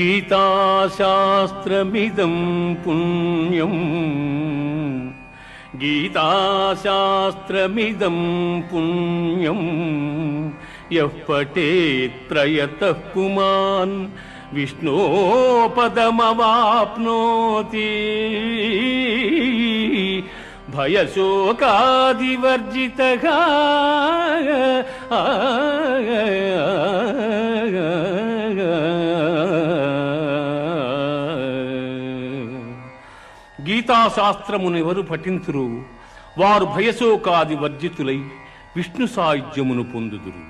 गीताशास्त्रमिदं पुण्यम्। गीताशास्त्रमिदं पुण्यम्। यः पठेत् प्रयतः पुमान् विष्णोपदमवाप्नोति। भयशोकादिवर्जितः గీతాశాస్త్రమునెవరు పఠించురు వారు భయశోకాది వర్జితులై విష్ణు సాయుధ్యమును పొందుదురు.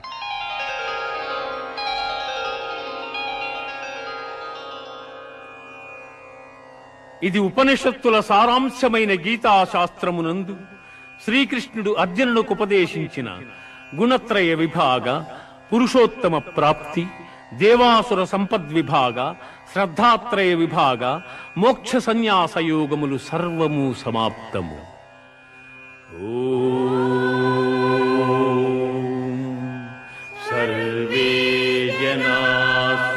ఇది ఉపనిషత్తుల సారాంశమైన గీతాశాస్త్రమునందు శ్రీకృష్ణుడు అర్జునులకు ఉపదేశించిన గుణత్రయ విభాగ పురుషోత్తమ ప్రాప్తి దేవాసుర సంపద్విభాగ శ్రద్ధాత్రయ విభాగ మోక్ష సన్యాస యోగములు సర్వము సమాప్తము ఓం సర్వే జనా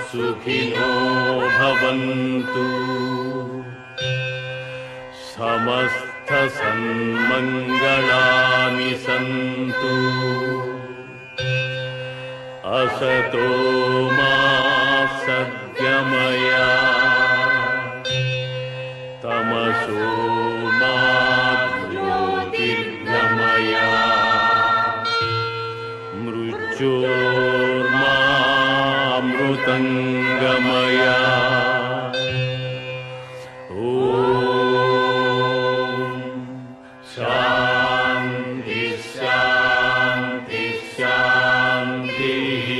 సుఖినో భవంతు సమస్త సన్మంగళాని सतो मा सद्गमया। तमसो मा ज्योतिर्गमया। मृत्योर्मामृतङ्गमया। शान्ति शान्ति शान्तिः।